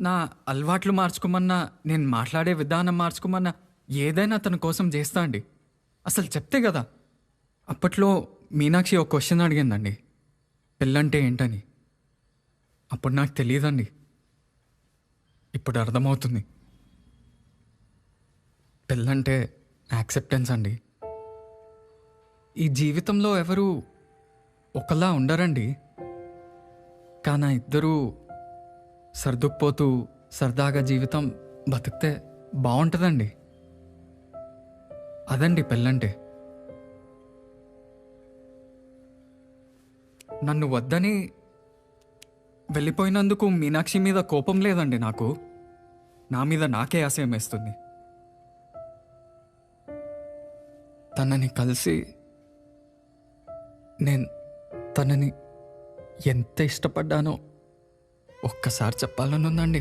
నా అలవాట్లు మార్చుకోమన్నా నేను మాట్లాడే విధానం మార్చుకోమన్నా ఏదైనా తన కోసం చేస్తా అండి. అసలు చెప్తే కదా. అప్పట్లో మీనాక్షి ఒక క్వశ్చన్ అడిగిందండి. పెళ్ళంటే ఏంటని? అప్పుడు నాకు తెలియదండి. ఇప్పుడు అర్థమవుతుంది. పెళ్ళంటే యాక్సెప్టెన్స్ అండి. ఈ జీవితంలో ఎవరు ఒకలా ఉండరండి. కానీ ఇద్దరూ సర్దుకుపోతూ సరదాగా జీవితం బతికితే బాగుంటుందండి అదండి పెళ్ళంటే. నన్ను వద్దని వెళ్ళిపోయినందుకు మీనాక్షి మీద కోపం లేదండి నాకు. నా మీద నాకే ఆశయం వేస్తుంది. తనని కలిసి నేను తనని ఎంత ఇష్టపడ్డానో ఒక్కసారి చెప్పాలని ఉందండి.